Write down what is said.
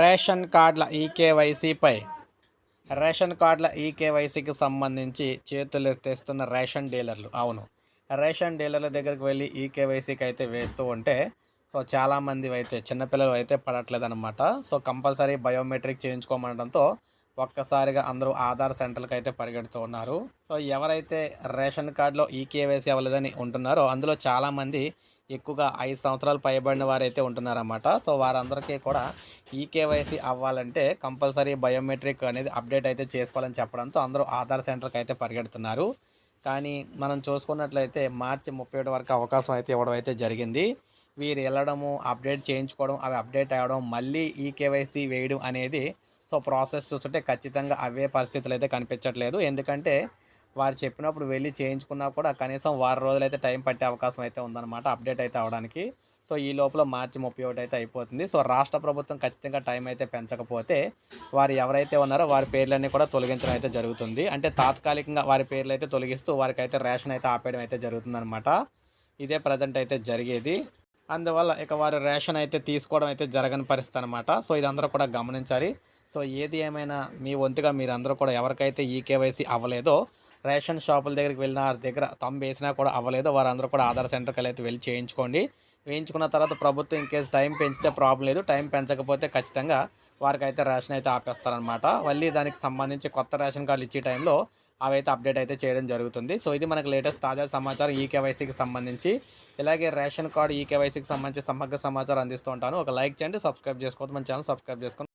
Ration కార్డుల ఈకేవైసీపై ration కార్డుల ఈకేవైసీకి సంబంధించి చేతులు తెస్తున్న రేషన్ డీలర్లు. అవును. రేషన్ డీలర్ల దగ్గరికి వెళ్ళి ఈకేవైసీకి అయితే వేస్తూ ఉంటే సో చాలామంది అయితే చిన్నపిల్లలు అయితే పడట్లేదు అనమాట సో కంపల్సరీ బయోమెట్రిక్ చేయించుకోమనడంతో ఒక్కసారిగా అందరూ ఆధార్ సెంటర్కి అయితే పరిగెడుతూ ఉన్నారు. సో ఎవరైతే రేషన్ కార్డులో ఈకేవైసీ అవ్వలేదని ఉంటున్నారో అందులో చాలామంది ఎక్కువగా ఐదు సంవత్సరాలు పైబడిన వారైతే ఉంటున్నారన్నమాట. సో వారందరికీ కూడా ఈకేవైసీ అవ్వాలంటే కంపల్సరీ బయోమెట్రిక్ అనేది అప్డేట్ అయితే చేసుకోవాలని చెప్పడంతో అందరూ ఆధార్ సెంటర్కి అయితే పరిగెడుతున్నారు. కానీ మనం చూసుకున్నట్లయితే మార్చి ముప్పై ఒకటి వరకు అవకాశం అయితే ఇవ్వడం అయితే జరిగింది. వీరు వెళ్ళడము అప్డేట్ చేయించుకోవడం అవి అప్డేట్ అవ్వడం మళ్ళీ ఈ కేవైసీ వేయడం అనేది సో ప్రాసెస్ చూస్తుంటే ఖచ్చితంగా అవే పరిస్థితులు అయితే కనిపించట్లేదు. ఎందుకంటే వారు చెప్పినప్పుడు వెళ్ళి చేయించుకున్నా కూడా కనీసం వారం రోజులు అయితే టైం పట్టే అవకాశం అయితే ఉందన్నమాట అప్డేట్ అయితే అవడానికి. సో ఈ లోపల మార్చి ముప్పై ఒకటి అయితే అయిపోతుంది. సో రాష్ట్ర ప్రభుత్వం ఖచ్చితంగా టైం అయితే పెంచకపోతే వారు ఎవరైతే ఉన్నారో వారి పేర్లన్నీ కూడా తొలగించడం అయితే జరుగుతుంది. అంటే తాత్కాలికంగా వారి పేర్లు అయితే తొలగిస్తూ వారికి అయితే రేషన్ అయితే ఆపేయడం అయితే జరుగుతుందన్నమాట. ఇదే ప్రజెంట్ అయితే జరిగేది. అందువల్ల ఇక వారు రేషన్ అయితే తీసుకోవడం అయితే జరగని పరిస్థితి అనమాట సో ఇదందరూ కూడా గమనించాలి. సో ఏది ఏమైనా మీ వంతుగా మీరందరూ కూడా ఎవరికైతే ఈ కేవైసీ అవ్వలేదో రేషన్ షాపుల దగ్గరికి వెళ్ళిన వారి దగ్గర తమ్ వేసినా కూడా అవ్వలేదు. వారందరూ కూడా ఆధార్ సెంటర్కి అయితే వెళ్ళి చేయించుకోండి. వేయించుకున్న తర్వాత ప్రభుత్వం ఇన్ కేసు టైం పెంచితే ప్రాబ్లం లేదు. టైం పెంచకపోతే ఖచ్చితంగా వారికి అయితే రేషన్ అయితే ఆపేస్తారనమాట మళ్ళీ దానికి సంబంధించి కొత్త రేషన్ కార్డులు ఇచ్చే టైంలో అవైతే అప్డేట్ అయితే చేయడం జరుగుతుంది. సో ఇది మనకు లేటెస్ట్ తాజా సమాచారం ఈ కేవైసీకి సంబంధించి. ఇలాగే రేషన్ కార్డు ఈ కేవైసీకి సంబంధించి సమగ్ర సమాచారం అందిస్తూ ఉంటాను. ఒక లైక్ చేయండి సబ్స్క్రైబ్ చేసుకోవద్దు. మన ఛానల్ సబ్స్క్రైబ్ చేసుకోండి.